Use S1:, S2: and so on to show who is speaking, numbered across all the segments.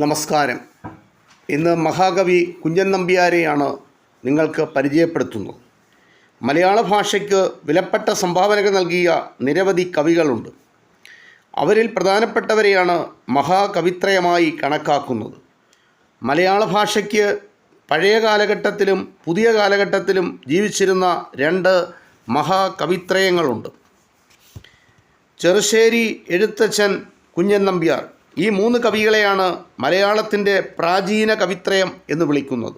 S1: നമസ്കാരം. ഇന്ന് മഹാകവി കുഞ്ഞൻ നമ്പ്യാരെയാണ് നിങ്ങൾക്ക് പരിചയപ്പെടുത്തുന്നത്. മലയാള ഭാഷയ്ക്ക് വിലപ്പെട്ട സംഭാവനകൾ നൽകിയ നിരവധി കവികളുണ്ട്. അവരിൽ പ്രധാനപ്പെട്ടവരെയാണ് മഹാകവിത്രയമായി കണക്കാക്കുന്നത്. മലയാള ഭാഷയ്ക്ക് പഴയ കാലഘട്ടത്തിലും പുതിയ കാലഘട്ടത്തിലും ജീവിച്ചിരുന്ന രണ്ട് മഹാകവിത്രയങ്ങളുണ്ട്. ചെറുശ്ശേരി എഴുത്തച്ഛൻ കുഞ്ഞൻ നമ്പ്യാർ. ഈ മൂന്ന് കവികളെയാണ് മലയാളത്തിന്റെ പ്രാചീന കവിത്രയം എന്ന് വിളിക്കുന്നത്.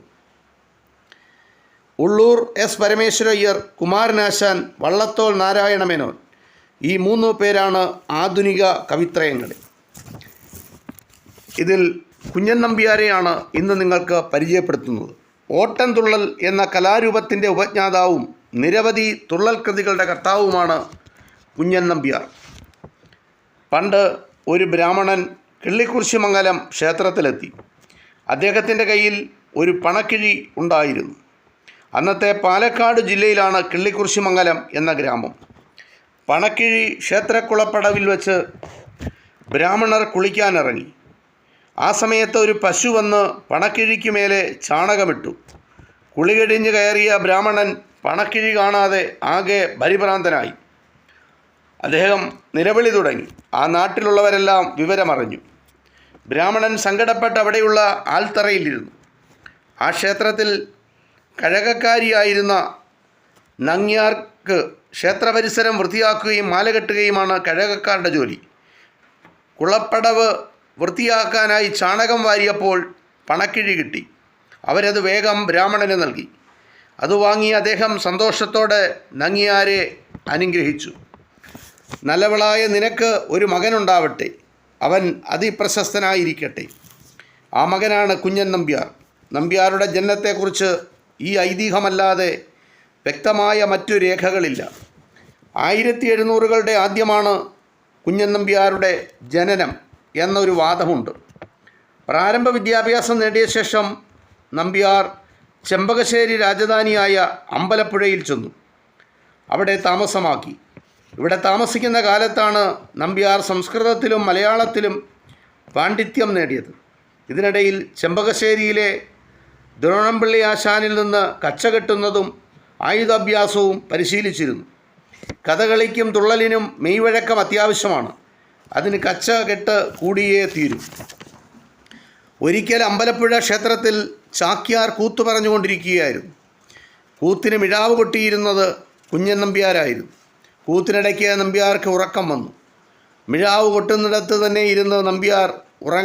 S1: ഉള്ളൂർ എസ് പരമേശ്വരയ്യർ കുമാരനാശാൻ വള്ളത്തോൾ നാരായണ മേനോൻ ഈ മൂന്ന് പേരാണ് ആധുനിക കവിത്രയങ്ങൾ ഇതിൽ കുഞ്ഞൻ നമ്പ്യാരെയാണ് ഇന്ന് നിങ്ങൾക്ക് പരിചയപ്പെടുത്തുന്നത്. ഓട്ടൻതുള്ളൽ എന്ന കലാരൂപത്തിന്റെ ഉപജ്ഞാതാവും നിരവധി തുള്ളൽ കൃതികളുടെ കർത്താവുമാണ് കുഞ്ഞൻ നമ്പ്യാർ. പണ്ട് ഒരു ബ്രാഹ്മണൻ കിള്ളിക്കുറിശിമംഗലം ക്ഷേത്രത്തിലെത്തി. അദ്ദേഹത്തിന്റെ കയ്യിൽ ഒരു പണക്കിഴി ഉണ്ടായിരുന്നു. അന്നത്തെ പാലക്കാട് ജില്ലയിലാണ് കിള്ളിക്കുറിശിമംഗലം എന്ന ഗ്രാമം. പണക്കിഴി ക്ഷേത്രക്കുളപ്പടവിൽ വെച്ച് ബ്രാഹ്മണർ കുളിക്കാനിറങ്ങി. ആ സമയത്ത് ഒരു പശു വന്ന് പണക്കിഴിക്ക് മേലെ ചാണകമിട്ടു. കുളി കഴിഞ്ഞ് കയറിയ ബ്രാഹ്മണൻ പണക്കിഴി കാണാതെ ആകെ പരിഭ്രാന്തനായി. അദ്ദേഹം നിലവിളി തുടങ്ങി. ആ നാട്ടിലുള്ളവരെല്ലാം വിവരമറിഞ്ഞു. ബ്രാഹ്മണൻ സങ്കടപ്പെട്ട് അവിടെയുള്ള ആൽത്തറയിലിരുന്നു. ആ ക്ഷേത്രത്തിൽ കഴകക്കാരിയായിരുന്ന നങ്ങ്യാർക്ക് ക്ഷേത്രപരിസരം വൃത്തിയാക്കുകയും മാല കെട്ടുകയുമാണ് കഴകക്കാരുടെ ജോലി. കുളപ്പടവ് വൃത്തിയാക്കാനായി ചാണകം വാരിയപ്പോൾ പണക്കിഴി കിട്ടി. അവരത് വേഗം ബ്രാഹ്മണന് നൽകി. അത് വാങ്ങി അദ്ദേഹം സന്തോഷത്തോടെ നങ്ങിയാരെ അനുഗ്രഹിച്ചു. നല്ലവളായ നിനക്ക് ഒരു മകനുണ്ടാവട്ടെ. അവൻ അതിപ്രശസ്തനായിരിക്കട്ടെ. ആ മകനാണ് കുഞ്ഞൻ നമ്പ്യാർ. നമ്പ്യാരുടെ ജനനത്തെക്കുറിച്ച് ഈ ഐതിഹ്യമല്ലാതെ വ്യക്തമായ മറ്റു രേഖകളില്ല. ആയിരത്തി എഴുന്നൂറുകളുടെ ആദ്യമാണ് കുഞ്ഞൻ നമ്പ്യാരുടെ ജനനം എന്നൊരു വാദമുണ്ട്. പ്രാരംഭ വിദ്യാഭ്യാസം നേടിയ ശേഷം നമ്പ്യാർ ചെമ്പകശ്ശേരി രാജധാനിയായ അമ്പലപ്പുഴയിൽ ചെന്നു. അവിടെ താമസമാക്കി. ഇവിടെ താമസിക്കുന്ന കാലത്താണ് നമ്പ്യാർ സംസ്കൃതത്തിലും മലയാളത്തിലും പാണ്ഡിത്യം നേടിയത്. ഇതിനിടയിൽ ചെമ്പകശ്ശേരിയിലെ ദ്രോണംപള്ളി ആശാനിൽ നിന്ന് കച്ച കെട്ടുന്നതും ആയുധാഭ്യാസവും പരിശീലിച്ചിരുന്നു. കഥകളിക്കും തുള്ളലിനും മെയ്വഴക്കം അത്യാവശ്യമാണ്. അതിന് കച്ച കെട്ട് കൂടിയേ തീരും. ഒരിക്കൽ അമ്പലപ്പുഴ ക്ഷേത്രത്തിൽ ചാക്യാർ കൂത്തു പറഞ്ഞുകൊണ്ടിരിക്കുകയായിരുന്നു. കൂത്തിന് മിഴാവ് കൊട്ടിയിരുന്നത് കുഞ്ഞൻ നമ്പ്യാരായിരുന്നു. കൂത്തിനിടയ്ക്ക് നമ്പ്യാർക്ക് ഉറക്കം വന്നു. മിഴാവ് കൊട്ടുന്നിടത്ത് തന്നെ ഇരുന്ന് നമ്പ്യാർ ഉറങ്ങ